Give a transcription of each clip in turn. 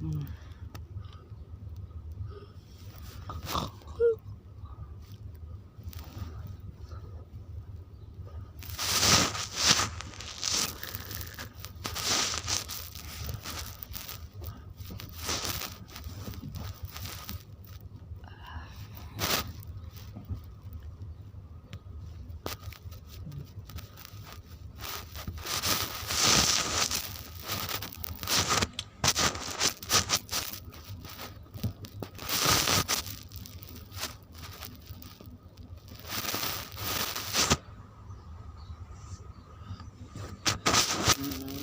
อืม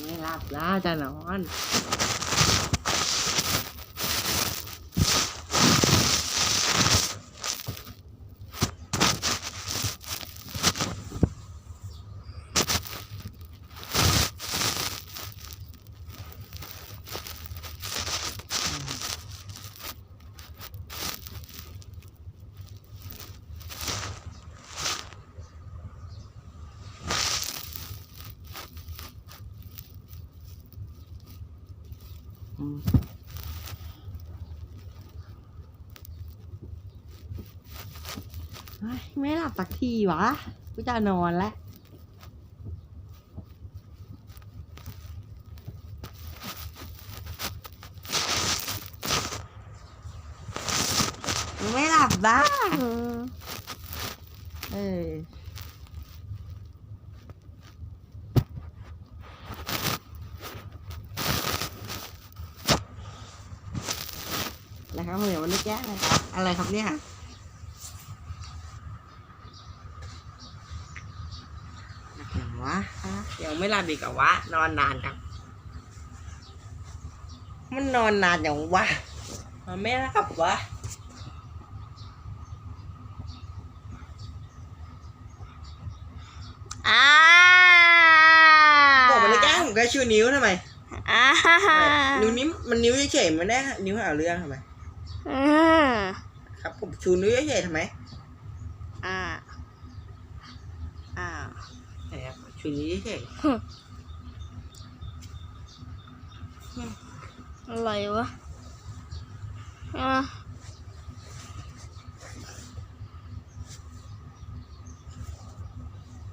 ไม่ห แล้วจะนอน ไม่หลับสักทีวะ กูจะนอนแล้วไม่หลับบ้าเออ นะครับเหมือนวันนี้แก้นะครับอะไรครับเนี่ยหนักหนาวะฮะยังไม่หลับอีกเหรอวะ นอนนานจังมันนอนนานอย่างวะ มันไม่หลับวะอ่าบอกมันเลยแก้ผมแค่ชูนิ้วทำไมอ่านิ้วนี้มันนิ้วเฉยๆมันได้ นิ้วหาเรื่องทำไม อืมครับผมชูนิ้วเฉยๆทำไมอ่าอ่าไหนครับชูนิ้วเฉยอะไรวะอ่า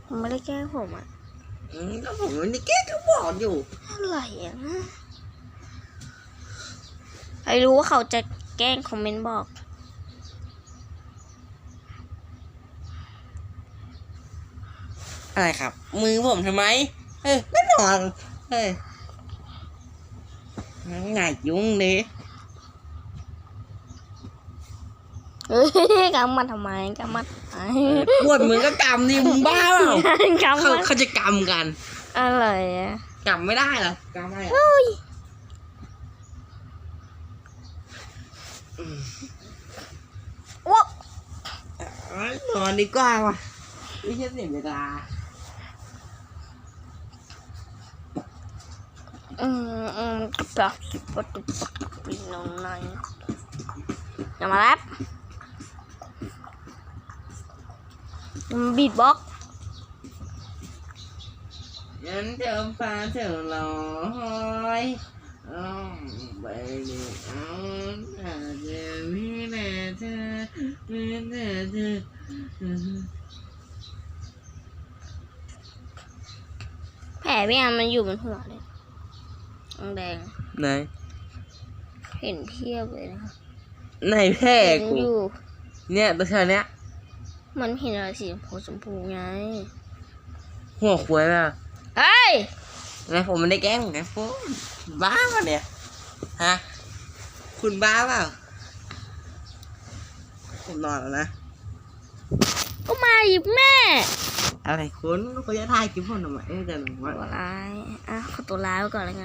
ผมไม่ได้แกล้งผมอะๆอืมก็ผมวันนี้แก้ก็บอกอยู่อะไรอะนะใครรู้ว่าเขาจะ แกล้งคอมเมนต์บอก อะไรครับ มือผมทำไมเฮ้ยแน่นอนเฮ้ยง่ายยุ่งเลยเฮ้ยกำมันทำไมกำมันทำไมปวดมือก็กำนี่มึงบ้าเปล่ากำเขามันเขาจะกำกัน อะไรอะกำไม่ได้เหรอกำไม่ได้เหรอ เฮ้ย อืมว้าวเอานอนดีกว่าว่ะไม่ใพี่แน่เธอแผลพี่อันมันอยู่บนหัวเลยแดงไหนๆเห็นเพียบเลยนะคะไหนแพ้เห็นกูอยู่ เนี่ยตัวเธอเนี้ย มันเห็นอะไรสีชมพูชมพูไง หัวควยป่ะเฮ้ยแล้วผมไม่ได้แกล้งไงพวกบ้าป่ะเนี่ย ฮะ คุณบ้าเปล่า ผมนอนแล้วนะ ก็มาหยิบแม่ อะไรคุณคุณจะถ่ายคลิปผมทำไมเอ้ยแต่หนูว่า ตัวร้าย อะขอตัวร้ายไว้ก่อนเลยไง